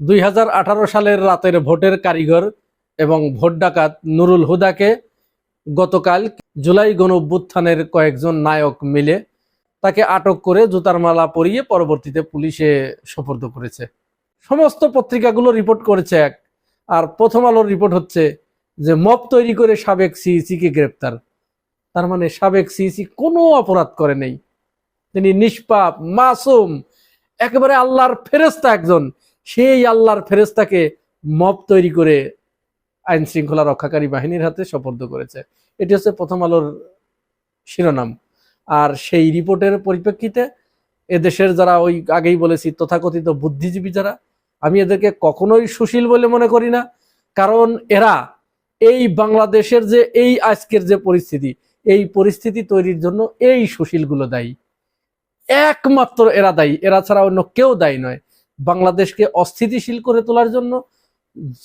দুই হাজার আঠারো সালের রাতের ভোটের কারিগর এবং ভোট ডাকাত নুরুল হুদাকে গতকাল জুলাই গণ অভ্যুত্থানের কয়েকজন নায়ক মিলে তাকে আটক করে জুতার মালা পরিয়ে পরবর্তীতে পুলিশে সোপর্দ করেছে। সমস্ত পত্রিকাগুলো রিপোর্ট করেছে এক, আর প্রথম আলোর রিপোর্ট হচ্ছে যে মপ তৈরি করে সাবেক সিইসি কে গ্রেপ্তার। তার মানে সাবেক সিইসি কোনো অপরাধ করে নেই। তিনি নিষ্পাপ, মাসুম, একেবারে আল্লাহর ফেরেস্তা একজন। সেই আল্লাহর ফেরেস্তাকে মব তৈরি করে আইন শৃঙ্খলা রক্ষাকারী বাহিনীর হাতে সোপর্দ করেছে। এটি হচ্ছে প্রথম আলোর শিরোনাম। আর সেই রিপোর্টের পরিপ্রেক্ষিতে এদেশের যারা ওই আগেই বলেছি তথাকথিত বুদ্ধিজীবী যারা, আমি এদেরকে কখনোই সুশীল বলে মনে করি না। কারণ এরা এই বাংলাদেশের যে এই আজকের যে পরিস্থিতি, এই পরিস্থিতি তৈরির জন্য এই সুশীলগুলো দায়ী। একমাত্র এরা দায়ী, এরা ছাড়া অন্য কেউ দায়ী নয়। বাংলাদেশকে অস্থিতিশীল করে তোলার জন্য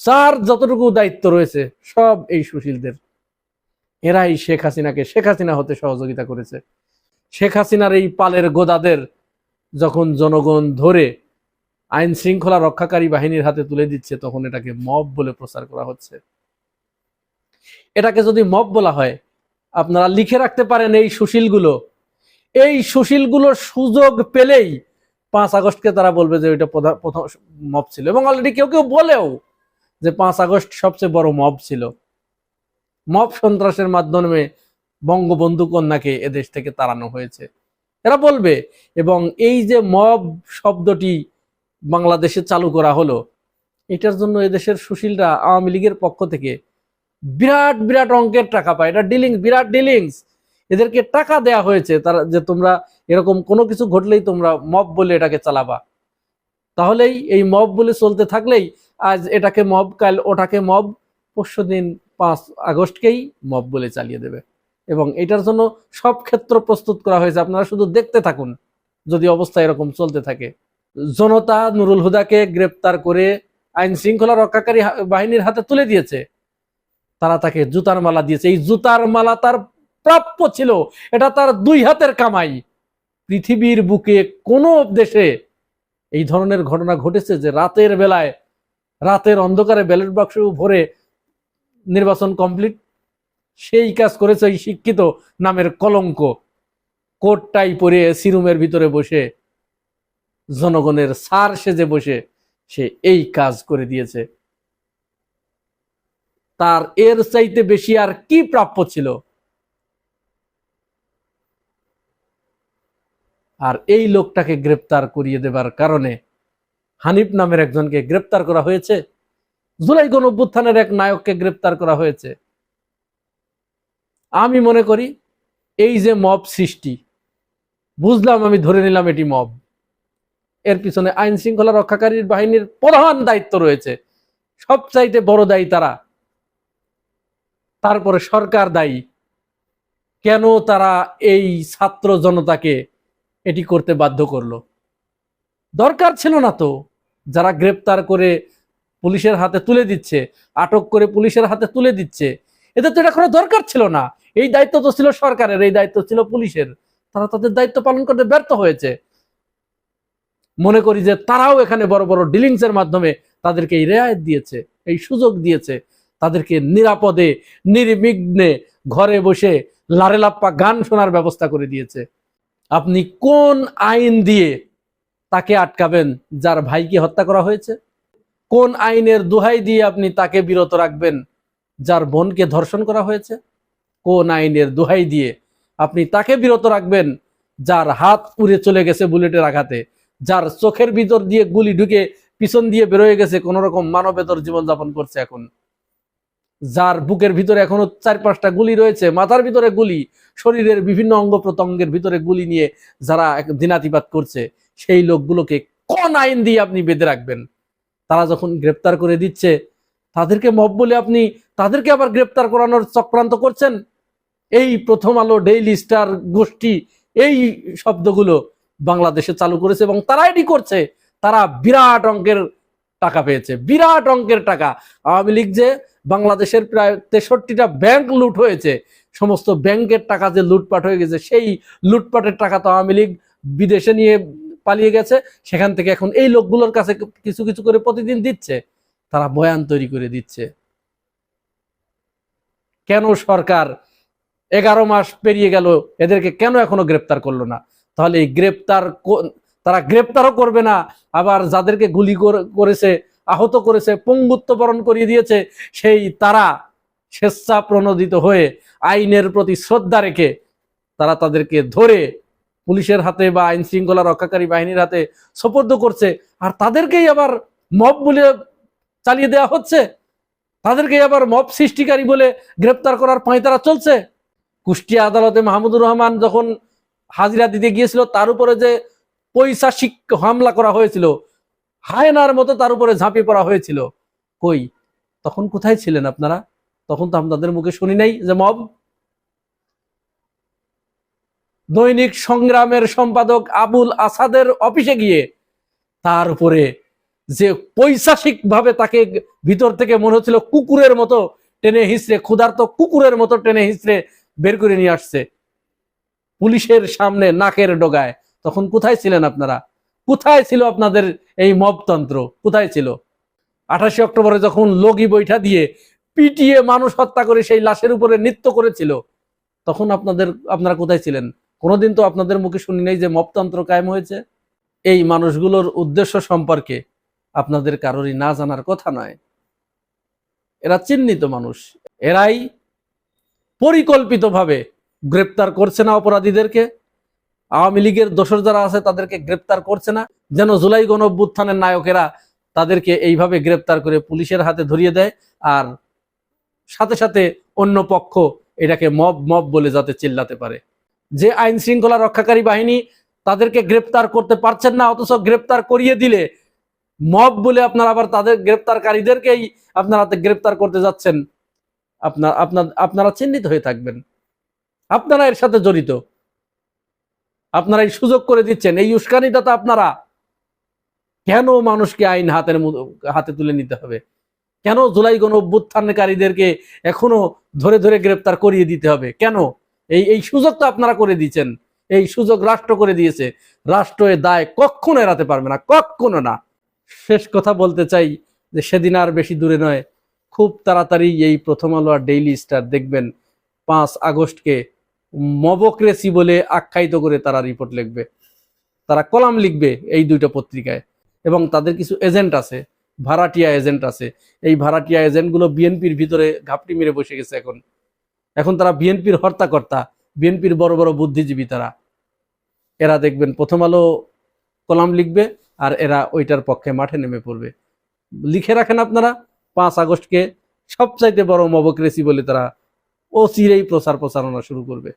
যার যতটুকু দায়িত্ব রয়েছে, সব এই সুশীলদের। এরাই শেখ হাসিনাকে, শেখ হাসিনা হতে সহযোগিতা করেছে। শেখ হাসিনার এই পালের গোদাদের যখন জনগণ ধরে আইন শৃঙ্খলা রক্ষাকারী বাহিনীর হাতে তুলে দিচ্ছে, তখন এটাকে মব বলে প্রচার করা হচ্ছে। এটাকে যদি মব বলা হয়, আপনারা লিখে রাখতে পারেন এই সুশীলগুলো। এই সুশীলগুলো সুযোগ পেলেই পাঁচ আগস্টকে তারা বলবে যে ওইটা প্রথম মব ছিল। এবং অলরেডি কেউ কেউ বলেও যে পাঁচ আগস্ট সবচেয়ে বড় মব ছিল। মব সন্ত্রাসের মাধ্যমে বঙ্গবন্ধু কন্যাকে এদেশ থেকে তাড়ানো হয়েছে। এরা বলবে, এবং এই যে মব শব্দটি বাংলাদেশে চালু করা হলো, এটার জন্য এদেশের সুশীলরা আওয়ামী লীগের পক্ষ থেকে বিরাট বিরাট অঙ্কের টাকা পায়। এটা ডিলিংস বিরাট ডিলিংস এদেরকে টাকা দেয়া হয়েছে। তারা যে তোমরা এরকম কোনো কিছু ঘটলেই তোমরা মব বলে এটাকে চালাবা। তাহলেই এই মব বলে চলতে থাকলেই আজ এটাকে মব কাল ওটাকে মব পরশু দিন পাঁচ আগস্টকেই মব বলে চালিয়ে দেবে। এবং এটার জন্য সব ক্ষেত্র প্রস্তুত করা হয়েছে। আপনারা শুধু দেখতে থাকুন যদি অবস্থা এরকম চলতে থাকে। জনতা নুরুল হুদাকে গ্রেপ্তার করে আইন শৃঙ্খলা রক্ষাকারী বাহিনীর হাতে তুলে দিয়েছে। তারা তাকে জুতার মালা দিয়েছে। এই জুতার মালা তার প্রাপ্য ছিল। এটা তার দুই হাতের কামাই। পৃথিবীর বুকে কোনো দেশে এই ধরনের ঘটনা ঘটেছে যে রাতের বেলায়, রাতের অন্ধকারে ব্যালট বাক্স ভরে নির্বাচন কমপ্লিট? সেই কাজ করেছে এই শিক্ষিত নামের কলঙ্ক। কোটটাই পরে সিরুমের ভিতরে বসে, জনগণের সার সেজে বসে সে এই কাজ করে দিয়েছে। তার এর চাইতে বেশি আর কি প্রাপ্য ছিল? আর এই লোকটাকে গ্রেপ্তার করিয়ে দেবার কারণে হানিফ নামের একজনকে গ্রেপ্তার করা হয়েছে। জুলাই গণ অভ্যুত্থানের এক নায়ককে গ্রেপ্তার করা হয়েছে। আমি মনে করি এই যে মব সৃষ্টি, বুঝলাম আমি ধরে নিলাম এটি মব। এর পিছনে আইন শৃঙ্খলা রক্ষাকারীর বাহিনীর প্রধান দায়িত্ব রয়েছে। সবচাইতে বড় দায়ী তারা। তারপরে সরকার দায়ী। কেন তারা এই ছাত্র জনতাকে এটি করতে বাধ্য করল। দরকার ছিল না তো, যারা গ্রেপ্তার করে পুলিশের হাতে তুলে দিচ্ছে, আটক করে পুলিশের হাতে তুলে দিচ্ছে, এদের তো এটা কোনো দরকার ছিল না। এই দায়িত্ব তো ছিল সরকারের, এই দায়িত্ব ছিল পুলিশের। তারা তাদের দায়িত্ব পালন করতে ব্যর্থ হয়েছে। মনে করি যে তারাও এখানে বড় বড় ডিলিংস এর মাধ্যমে তাদেরকে এই রেয়ায়ত দিয়েছে, এই সুযোগ দিয়েছে। তাদেরকে নিরাপদে, নির্বিঘ্নে ঘরে বসে লারেলাপ্পা গান শোনার ব্যবস্থা করে দিয়েছে। আপনি কোন আইন দিয়ে তাকে আটকাবেন যার ভাইকে হত্যা করা হয়েছে? কোন আইনের দোহাই দিয়ে আপনি তাকে বিরত রাখবেন যার বোনকে ধর্ষণ করা হয়েছে? কোন আইনের দোহাই দিয়ে আপনি তাকে বিরত রাখবেন যার হাত উড়ে চলে গেছে বুলেটের আঘাতে, যার চোখের ভিতর দিয়ে গুলি ঢুকে পিছন দিয়ে বেরোয় গেছে কোন রকম মানবেতর জীবনযাপন করছে এখন? যার বুকের ভিতরে এখনও চার পাঁচটা গুলি রয়েছে, মাথার ভিতরে গুলি, শরীরের বিভিন্ন অঙ্গ প্রত্যঙ্গের ভিতরে গুলি নিয়ে যারা দিনাতিপাত করছে, সেই লোকগুলোকে কোন আইন দিয়ে আপনি বেঁধে রাখবেন? তারা যখন গ্রেপ্তার করে দিচ্ছে, তাদেরকে মব বলে আপনি তাদেরকে আবার গ্রেপ্তার করানোর চক্রান্ত করছেন? এই প্রথম আলো ডেইলি স্টার গোষ্ঠী, এই শব্দগুলো বাংলাদেশে চালু করেছে এবং তারা এটি করছে। তারা বিরাট অঙ্কের টাকা পেয়েছে। বিরাট অঙ্কের টাকা। আওয়ামী লীগ যে বাংলাদেশের প্রায় তেষট্টিটা ব্যাংক লুট হয়েছে, সমস্ত ব্যাংকের টাকা যে লুটপাট হয়ে গেছে, সেই লুটপাটের টাকা তো আওয়ামী লীগ বিদেশে নিয়ে পালিয়ে গেছে। সেখান থেকে এখন এই লোকগুলোর কাছে কিছু কিছু করে প্রতিদিন দিচ্ছে। তারা বয়ান তৈরি করে দিচ্ছে। কেন সরকার এগারো মাস পেরিয়ে গেল, এদেরকে কেন এখনও গ্রেপ্তার করল না? তাহলে এই গ্রেপ্তার তারা গ্রেপ্তারও করবে না। আবার যাদেরকে গুলি করে- করেছে, আহত করেছে, পঙ্গুত্ব বরণ করিয়ে দিয়েছে, সেই তারা স্বেচ্ছা প্রণোদিত হয়ে আইনের প্রতি শ্রদ্ধা রেখে তারা তাদেরকে ধরে পুলিশের হাতে বা আইন শৃঙ্খলা রক্ষাকারী বাহিনীর হাতে সোপর্দ করছে। আর তাদেরকেই আবার মব বলে চালিয়ে দেওয়া হচ্ছে। তাদেরকেই আবার মব সৃষ্টিকারী বলে গ্রেপ্তার করার পাঁয়তারা চলছে। কুষ্টিয়া আদালতে মাহমুদুর রহমান যখন হাজিরা দিতে গিয়েছিল, তার উপরে যে পৈশাসিক হামলা করা হয়েছিল। হায়নার মতো তার উপরে ঝাঁপিয়ে পড়া হয়েছিল। কই? তখন কোথায় ছিলেন আপনারা? তখন তো আপনাদের মুখে শুনি নাই যে মব। দৈনিক সংগ্রামের সম্পাদক আবুল আসাদের অফিসে গিয়ে তার উপরে যে পৈশাসিক ভাবে তাকে ভিতর থেকে মনে হচ্ছিল কুকুরের মতো টেনে হিসড়ে ক্ষুধার্ত কুকুরের মতো টেনে হিসড়ে বের করে নিয়ে আসছে। পুলিশের সামনে নাকের ডগায়। তখন কোথায় ছিলেন আপনারা? কোথায় ছিল আপনাদের এই মবতন্ত্র? কোথায় ছিল? আঠাশে অক্টোবরে যখন লগি বৈঠা দিয়ে পিটিয়ে মানুষ হত্যা করে সেই লাশের উপরে নৃত্য করেছিল, তখন আপনাদের, আপনারা কোথায় ছিলেন? কোনোদিন তো আপনাদের মুখে শুনি নাই যে মপতন্ত্র কায়েম হয়েছে? এই মানুষগুলোর উদ্দেশ্য সম্পর্কে আপনাদের কারোরই না জানার কথা নয়। এরা চিহ্নিত মানুষ। এরাই পরিকল্পিতভাবে গ্রেপ্তার করছে না অপরাধীদেরকে। আওয়ামী লীগের দোসর যারা আছে, তাদেরকে গ্রেপ্তার করছে না। যেন জুলাই গণ অভ্যুত্থানের নায়কেরা তাদেরকে এইভাবে গ্রেপ্তার করে পুলিশের হাতে ধরিয়ে দেয় আর সাথে সাথে অন্য পক্ষ এটাকে মব মব বলে যাতে চিল্লাতে পারে। যে আইন শৃঙ্খলা রক্ষাকারী বাহিনী তাদেরকে গ্রেপ্তার করতে পারছেন না, অথচ গ্রেপ্তার করিয়ে দিলে মব বলে আপনার আবার তাদের গ্রেপ্তারকারীদেরকেই আপনারা গ্রেপ্তার করতে যাচ্ছেন। আপনার আপনার, আপনারা চিহ্নিত হয়ে থাকবেন। আপনারা এর সাথে জড়িত। আপনারা এই সুযোগ করে দিচ্ছেন। এই উস্কানিটা তো আপনারা কেন মানুষকে আইন হাতের হাতে তুলে নিতে হবে? কেন জুলাই গণ অভ্যুত্থানকারীদেরকে এখনও ধরে ধরে গ্রেপ্তার করিয়ে দিতে হবে? কেন? এই এই সুযোগ তো আপনারা করে দিচ্ছেন। এই সুযোগ রাষ্ট্র করে দিয়েছে। রাষ্ট্র এ দায় কখনো এড়াতে পারবে না, কখনো না। শেষ কথা বলতে চাই যে সেদিন আর বেশি দূরে নয়। খুব তাড়াতাড়ি এই প্রথম আলো আর ডেইলি স্টার দেখবেন পাঁচ আগস্টকে। মবক্রেসি বলে আখ্যায়িত করে তারা রিপোর্ট লিখবে। তারা কলাম লিখবে এই দুইটা পত্রিকায়। এবং তাদের কিছু এজেন্ট আছে, ভাড়াটিয়া এজেন্ট আছে। এই ভাড়াটিয়া এজেন্টগুলো বিএনপির ভিতরে ঘাপটি মেরে বসে গেছে এখন। এখন তারা বিএনপির হর্তাকর্তা বিএনপির বড় বড় বুদ্ধিজীবী তারা। এরা দেখবেন প্রথম আলো কলাম লিখবে আর এরা ওইটার পক্ষে মাঠে নেমে পড়বে। লিখে রাখেন আপনারা, পাঁচ আগস্টকে সবচাইতে বড় মবক্রেসি বলে তারা অচিরেই প্রচার প্রচারণা শুরু করবে।